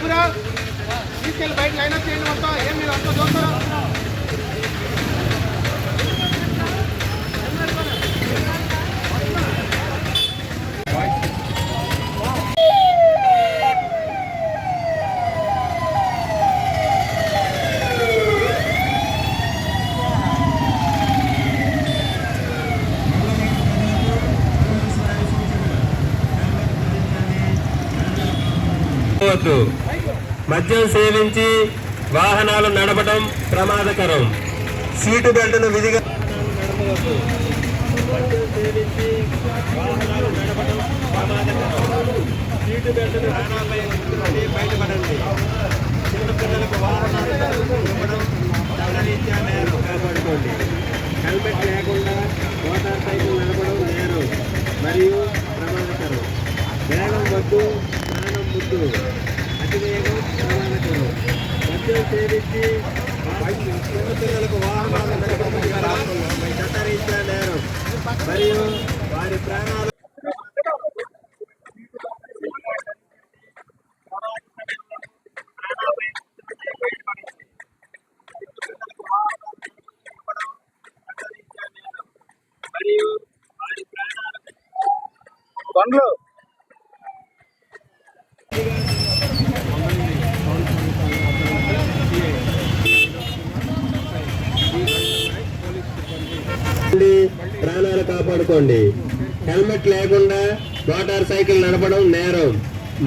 బాబురా తీసుకెళ్ళి బయట line up చేయండి మొత్తం ఏం మీరు అంతా చూస్తారా వద్దు మద్యం సేవించి వాహనాలు నడపడం ప్రమాదకరం సీటు బెల్ట్ను విధిగా నడపవద్దు. మద్యం సేవించి వాహనాలు నడపడం ప్రమాదకరం. సీటు బెల్ట్ను బయటపడండి చిన్నపిల్లలకు వాహనాలు నడపడం చట్టరీత్యా నేరం కాపాడుకోండి హెల్మెట్ లేకుండా మోటార్ సైకిల్ నడపడం నేరం మరియు ప్రమాదకరం వేగం వద్దు ప్రాణం ముద్దు అతి వేగం ప్రమాదకరం మద్యం చిన్నపిల్లలకు వాహనాలు నడపడం చట్టరీత్యా మరియు వారి ప్రాణాలు మరియు వారి ప్రాణాలు బండ్లు నుండి ప్రాణాలు హెల్మెట్ లేకుండా మోటార్ సైకిల్ నడపడం నేరం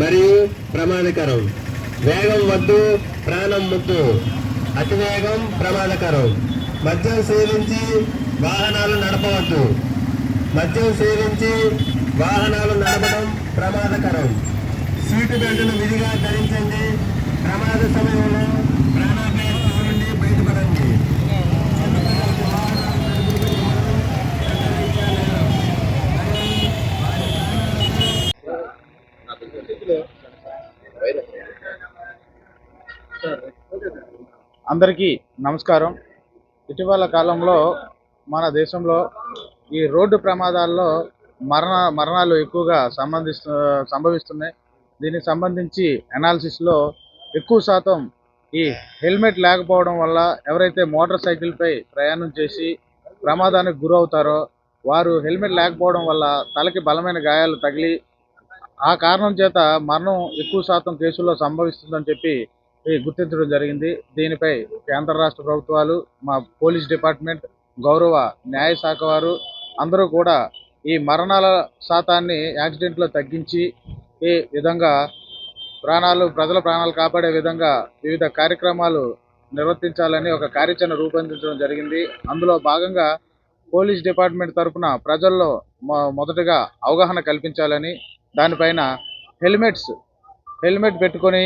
మరియు ప్రమాదకరం. వేగం వద్దు ప్రాణం ముద్దు అతి వేగం ప్రమాదకరం. మద్యం సేవించి వాహనాలు నడపవద్దు. మద్యం సేవించి వాహనాలు నడపడం ప్రమాదకరం. సీటు బెల్టును విధిగా ధరించండి. ప్రమాద సమయంలో ప్రాణాపాయ అందరికీ నమస్కారం. ఇటీవల కాలంలో మన దేశంలో ఈ రోడ్డు ప్రమాదాల్లో మరణ మరణాలు ఎక్కువగా సంబంధిస్తు సంభవిస్తున్నాయి. దీనికి సంబంధించి అనాలిసిస్లో ఎక్కువ శాతం ఈ హెల్మెట్ లేకపోవడం వల్ల ఎవరైతే మోటార్ సైకిల్పై ప్రయాణం చేసి ప్రమాదానికి గురవుతారో వారు హెల్మెట్ లేకపోవడం వల్ల తలకి బలమైన గాయాలు తగిలి ఆ కారణం చేత మరణం ఎక్కువ శాతం కేసుల్లో సంభవిస్తుందని చెప్పి గుర్తించడం జరిగింది. దీనిపై కేంద్ర రాష్ట్ర ప్రభుత్వాలు మా పోలీస్ డిపార్ట్మెంట్ గౌరవ న్యాయ శాఖ వారు అందరూ కూడా ఈ మరణాల శాతాన్ని యాక్సిడెంట్లో తగ్గించి ఈ విధంగా ప్రాణాలు ప్రజల ప్రాణాలు కాపాడే విధంగా వివిధ కార్యక్రమాలు నిర్వర్తించాలని ఒక కార్యాచరణ రూపొందించడం జరిగింది. అందులో భాగంగా పోలీస్ డిపార్ట్మెంట్ తరఫున ప్రజల్లో మొదటగా అవగాహన కల్పించాలని దానిపైన హెల్మెట్స్ హెల్మెట్ పెట్టుకొని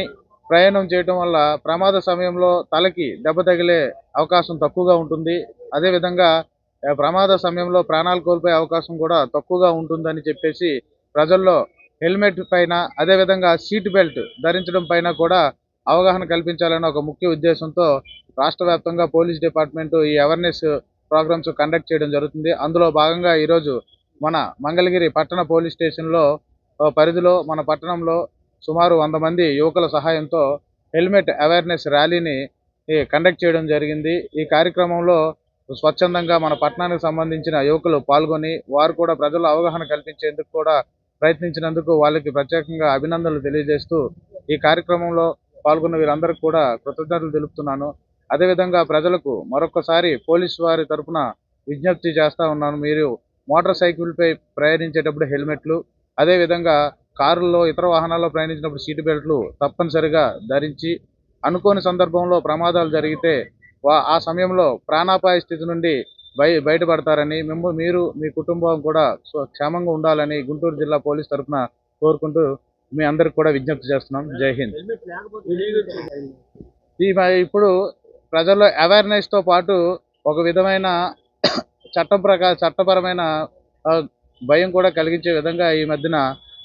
ప్రయాణం చేయటం వల్ల ప్రమాద సమయంలో తలకి దెబ్బ తగిలే అవకాశం తక్కువగా ఉంటుంది. అదేవిధంగా ప్రమాద సమయంలో ప్రాణాలు కోల్పోయే అవకాశం కూడా తక్కువగా ఉంటుందని చెప్పేసి ప్రజల్లో హెల్మెట్ పైన అదేవిధంగా సీట్ బెల్ట్ ధరించడం పైన కూడా అవగాహన కల్పించాలని ఒక ముఖ్య ఉద్దేశంతో రాష్ట్ర వ్యాప్తంగా పోలీస్ డిపార్ట్మెంట్ ఈ అవేర్నెస్ ప్రోగ్రామ్స్ కండక్ట్ చేయడం జరుగుతుంది. అందులో భాగంగా ఈరోజు మన మంగళగిరి పట్టణ పోలీస్ స్టేషన్లో పరిధిలో మన పట్టణంలో సుమారు వంద మంది యువకుల సహాయంతో హెల్మెట్ అవేర్నెస్ ర్యాలీని కండక్ట్ చేయడం జరిగింది. ఈ కార్యక్రమంలో స్వచ్ఛందంగా మన పట్టణానికి సంబంధించిన యువకులు పాల్గొని వారు కూడా ప్రజల్లో అవగాహన కల్పించేందుకు కూడా ప్రయత్నించినందుకు వాళ్ళకి ప్రత్యేకంగా అభినందనలు తెలియజేస్తూ ఈ కార్యక్రమంలో పాల్గొన్న వీరందరికీ కూడా కృతజ్ఞతలు తెలుపుతున్నాను. అదేవిధంగా ప్రజలకు మరొకసారి పోలీస్ వారి తరఫున విజ్ఞప్తి చేస్తూ ఉన్నాను. మీరు మోటార్ సైకిల్పై ప్రయాణించేటప్పుడు హెల్మెట్లు అదేవిధంగా కారుల్లో ఇతర వాహనాల్లో ప్రయాణించినప్పుడు సీటు బెల్ట్లు తప్పనిసరిగా ధరించి అనుకోని సందర్భంలో ప్రమాదాలు జరిగితే ఆ సమయంలో ప్రాణాపాయ స్థితి నుండి బయ బయటపడతారని మేము మీరు మీ కుటుంబం కూడా క్షేమంగా ఉండాలని గుంటూరు జిల్లా పోలీస్ తరఫున కోరుకుంటూ మీ అందరికి కూడా విజ్ఞప్తి చేస్తున్నాం. జై హింద్. ఈ మ- ఇప్పుడు ప్రజల్లో అవేర్నెస్తో పాటు ఒక విధమైన చట్టం ప్రకార చట్టపరమైన భయం కూడా కలిగించే విధంగా ఈ మధ్యన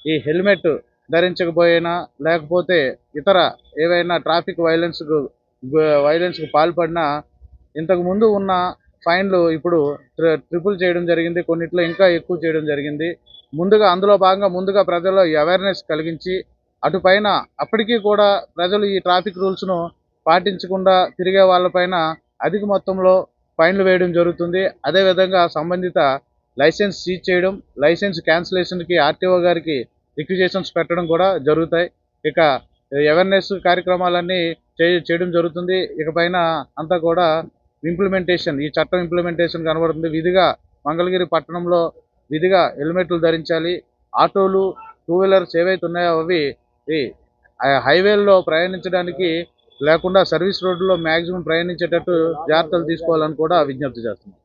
ఈ హెల్మెట్ ధరించకపోయినా లేకపోతే ఇతర ఏవైనా ట్రాఫిక్ వైలెన్స్కు వైలెన్స్కు పాల్పడినా ఇంతకు ముందు ఉన్న ఫైన్లు ఇప్పుడు ట్రి- ట్రిపుల్ చేయడం జరిగింది కొన్నిట్లో ఇంకా ఎక్కువ చేయడం జరిగింది. ముందుగా అందులో భాగంగా ముందుగా ప్రజల్లో అవేర్నెస్ కలిగించి అటుపైన అప్పటికీ కూడా ప్రజలు ఈ ట్రాఫిక్ రూల్స్ను పాటించకుండా తిరిగే వాళ్ళపైన అధిక మొత్తంలో ఫైన్లు వేయడం జరుగుతుంది. అదేవిధంగా సంబంధిత లైసెన్స్ సీజ్ చేయడం లైసెన్స్ క్యాన్సిలేషన్కి ఆర్టీఓ గారికి రిక్విజేషన్స్ పెట్టడం కూడా జరుగుతాయి. ఇక అవేర్నెస్ కార్యక్రమాలన్నీ చే చేయడం జరుగుతుంది. ఇకపైన అంతా కూడా ఇంప్లిమెంటేషన్ ఈ చట్టం ఇంప్లిమెంటేషన్ కనబడుతుంది. విధిగా మంగళగిరి పట్టణంలో విధిగా హెల్మెట్లు ధరించాలి. ఆటోలు టూ వీలర్స్ ఏవైతే ఉన్నాయో అవి హైవేల్లో ప్రయాణించడానికి లేకుండా సర్వీస్ రోడ్డులో మ్యాక్సిమం ప్రయాణించేటట్టు జాగ్రత్తలు తీసుకోవాలని కూడా విజ్ఞప్తి చేస్తున్నాం.